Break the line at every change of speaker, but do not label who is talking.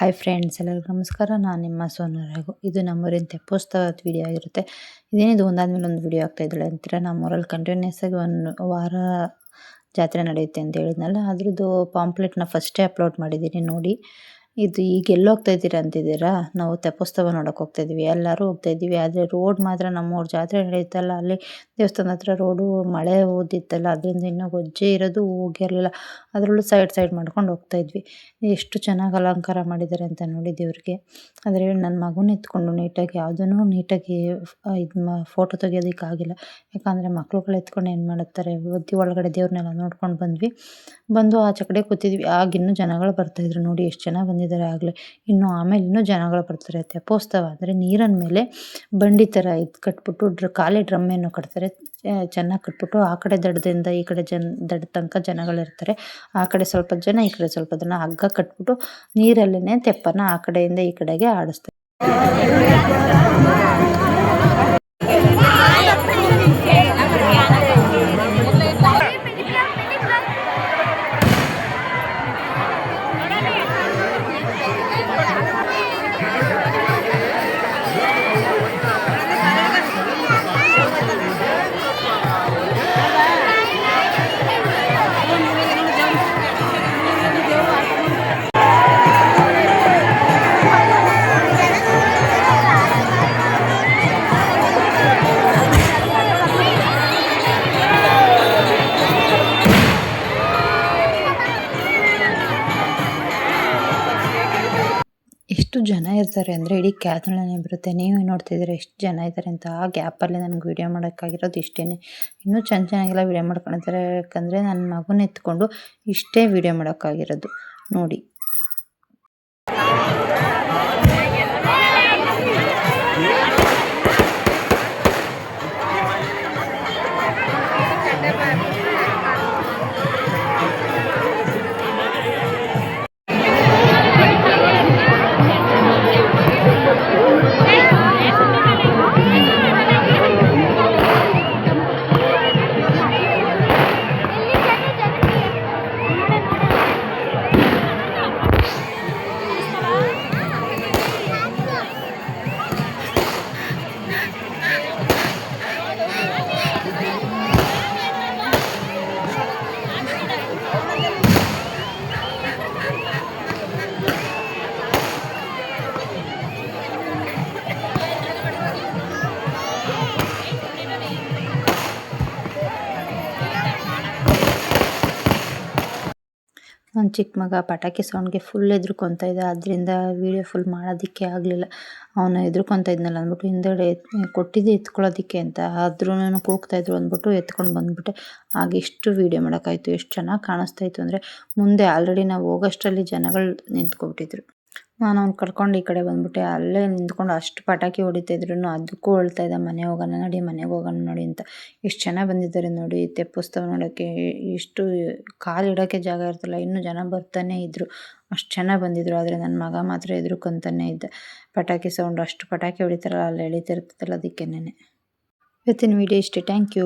Hi friends ಎಲ್ಲರಿಗೂ ನಮಸ್ಕಾರ. ನಾನು ನಿಮ್ಮ ಸೋನು ರಘು. ಇದು ನಮ್ಮೂರಿನ ತೆಪ್ಪೋತ್ಸವದ ವಿಡಿಯೋ ಆಗಿರುತ್ತೆ. ಇದೇನಿದು ಒಂದಾದ್ಮೇಲೆ ಒಂದು ವಿಡಿಯೋ ಆಗ್ತಾ ಇದ್ದಾಳೆ ಅಂತೀರ? ನಮ್ಮೂರಲ್ಲಿ ಕಂಟಿನ್ಯೂಸ್ ಆಗಿ ಒಂದು ವಾರ ಜಾತ್ರೆ ನಡೆಯುತ್ತೆ ಅಂತ ಹೇಳಿದ್ನಲ್ಲ, ಅದ್ರದ್ದು ಪಾಂಪ್ಲೆಟ್ನ ಫಸ್ಟೇ ಅಪ್ಲೋಡ್ ಮಾಡಿದ್ದೀನಿ, ನೋಡಿ. ಇದು ಈಗ ಎಲ್ಲಿ ಹೋಗ್ತಾ ಇದ್ದೀರಾ ಅಂತಿದ್ದೀರಾ? ನಾವು ತೆಪ್ಪೋತ್ಸವ ನೋಡೋಕೆ ಹೋಗ್ತಾ ಇದ್ದೀವಿ ಎಲ್ಲರೂ ಹೋಗ್ತಾ ಇದ್ದೀವಿ ಆದರೆ ರೋಡ್ ಮಾತ್ರ ನಮ್ಮೂರ ಜಾತ್ರೆ ನಡೆಯುತ್ತಲ್ಲ, ಅಲ್ಲಿ ದೇವಸ್ಥಾನ ಹತ್ರ ರೋಡು ಮಳೆ ಓದಿತ್ತಲ್ಲ, ಅದರಿಂದ ಇನ್ನೂ ಗೊಜ್ಜೆ ಇರೋದು ಹೋಗಿರಲಿಲ್ಲ ಅದರಲ್ಲೂ ಸೈಡ್ ಸೈಡ್ ಮಾಡ್ಕೊಂಡು ಹೋಗ್ತಾ ಇದ್ವಿ. ಎಷ್ಟು ಚೆನ್ನಾಗಿ ಅಲಂಕಾರ ಮಾಡಿದ್ದಾರೆ ಅಂತ ನೋಡಿ ದೇವ್ರಿಗೆ. ಆದರೆ ನನ್ನ ಮಗುನ ಎತ್ಕೊಂಡು ನೀಟಾಗಿ ಯಾವುದೂ ನೀಟಾಗಿ ಇದು ಫೋಟೋ ತೆಗಿಯೋದಕ್ಕಾಗಿಲ್ಲ ಯಾಕಂದರೆ ಮಕ್ಳುಗಳು ಎತ್ಕೊಂಡು ಏನು ಮಾಡುತ್ತಾರೆ ಒದ್ದಿ ಒಳಗಡೆ ದೇವ್ರನ್ನೆಲ್ಲ ನೋಡ್ಕೊಂಡು ಬಂದ್ವಿ. ಬಂದು ಆಚೆ ಕಡೆ ಕೂತಿದ್ವಿ. ಆಗಿನ್ನೂ ಜನಗಳು ಬರ್ತಾಯಿದ್ರು ನೋಡಿ, ಎಷ್ಟು ಜನ ಬಂದಿದ್ದಾರೆ ಆಗಲೇ. ಇನ್ನು ಆಮೇಲೆ ಇನ್ನೂ ಜನಗಳು ಬರ್ತಾರೆ ತೆಪ್ಪೋತ್ಸವ ಅಂದರೆ ನೀರಿನ ಮೇಲೆ ಬಂಡಿ ಥರ ಇದು ಕಟ್ಬಿಟ್ಟು ಡ್ರ, ಖಾಲಿ ಡ್ರಮ್ಮೇನು ಕಟ್ತಾರೆ. ಚೆನ್ನಾಗಿ ಕಟ್ಬಿಟ್ಟು ಆ ಕಡೆ ದಡದಿಂದ ಈ ಕಡೆ ಜನ, ದಡ ತನಕ ಜನಗಳಿರ್ತಾರೆ. ಆ ಕಡೆ ಸ್ವಲ್ಪ ಜನ, ಈ ಕಡೆ ಸ್ವಲ್ಪ ಜನ ಹಗ್ಗ ಕಟ್ಬಿಟ್ಟು ನೀರಲ್ಲೇ ತೆಪ್ಪನ ಆ ಕಡೆಯಿಂದ ಈ ಕಡೆಗೆ ಆಡಿಸ್ತಾರೆ. ಜನ ಇರ್ತಾರೆ ಅಂದರೆ ಇಡೀ ಕ್ಯಾತನಲ್ಲೇ ಬರುತ್ತೆ. ನೀವು ನೋಡ್ತಿದ್ದೀರ ಎಷ್ಟು ಜನ ಇದ್ದಾರೆ ಅಂತ ಆ ಗ್ಯಾಪಲ್ಲಿ ನನಗೆ ವೀಡಿಯೋ ಮಾಡೋಕ್ಕಾಗಿರೋದು ಇಷ್ಟೇ ಇನ್ನೂ ಚೆನ್ನ ಚೆನ್ನಾಗೆಲ್ಲ ವೀಡಿಯೋ ಮಾಡ್ಕೊಳ್ತಾರೆ ಯಾಕಂದರೆ ನನ್ನ ಮಗುನ ಎತ್ಕೊಂಡು ಇಷ್ಟೇ ವೀಡಿಯೋ ಮಾಡೋಕ್ಕಾಗಿರೋದು. ನೋಡಿ. ನನ್ನ ಚಿಕ್ಕ ಮಗ ಪಟಾಕಿ ಸೌಂಡ್ಗೆ ಫುಲ್ ಹೆದ್ರುಕೊಂತ ಇದ್ದ. ಅದರಿಂದ ವೀಡಿಯೋ ಫುಲ್ ಮಾಡೋದಕ್ಕೆ ಆಗಲಿಲ್ಲ. ಅವನು ಹೆದ್ರುಕೊಂತ ಇದ್ನಲ್ಲ ಅಂದ್ಬಿಟ್ಟು ಹಿಂದೆಗಡೆ ಕೊಟ್ಟಿದ್ದು ಎತ್ಕೊಳ್ಳೋದಕ್ಕೆ ಅಂತ. ಆದ್ರೂ ಕೂಗ್ತಾಯಿದ್ರು ಅಂದ್ಬಿಟ್ಟು ಎತ್ಕೊಂಡು ಬಂದ್ಬಿಟ್ಟೆ. ಆಗ ಎಷ್ಟು ವೀಡಿಯೋ ಮಾಡೋಕ್ಕಾಯ್ತು, ಎಷ್ಟು ಚೆನ್ನಾಗಿ ಕಾಣಿಸ್ತಾಯಿತ್ತು ಅಂದರೆ ಮುಂದೆ ಆಲ್ರೆಡಿ ನಾವು ಹೋಗೋಷ್ಟರಲ್ಲಿ ಜನಗಳು ನಿಂತ್ಕೊಬಿಟ್ಟಿದ್ರು. ನಾನು ಅವ್ನು ಕರ್ಕೊಂಡು ಈ ಕಡೆ ಬಂದ್ಬಿಟ್ಟೆ. ಅಲ್ಲೇ ನಿಂತ್ಕೊಂಡು ಅಷ್ಟು ಪಟಾಕಿ ಹೊಡಿತಾಯಿದ್ರು ಅದಕ್ಕೂ ಅಳ್ತಾ ಇದ್ದ ಮನೆ ಹೋಗೋಣ ನಡಿ ಮನೆಗೆ ಹೋಗೋಣ ನೋಡಿ ಅಂತ. ಎಷ್ಟು ಜನ ಬಂದಿದ್ದಾರೆ ನೋಡಿ ತೆಪ್ಪೋತ್ಸವ ನೋಡೋಕ್ಕೆ. ಕಾಲು ಕಾಲಿಡೋಕ್ಕೆ ಜಾಗ ಇರ್ತಿಲ್ಲ. ಇನ್ನೂ ಜನ ಬರ್ತಾನೆ ಇದ್ದರು ಅಷ್ಟು ಜನ ಬಂದಿದ್ರು, ಆದರೆ ನನ್ನ ಮಗ ಮಾತ್ರ ಎದುರುಕೊಂತಾನೆ ಇದ್ದ. ಪಟಾಕಿ ಸೌಂಡ್, ಅಷ್ಟು ಪಟಾಕಿ ಹೊಡಿತಾರಲ್ಲ, ಅಲ್ಲಿ ಎಳಿತಿರ್ತದಲ್ಲ ಅದಕ್ಕೇನೆ ಇವತ್ತಿನ ವಿಡಿಯೋ ಇಷ್ಟೇ. Thank you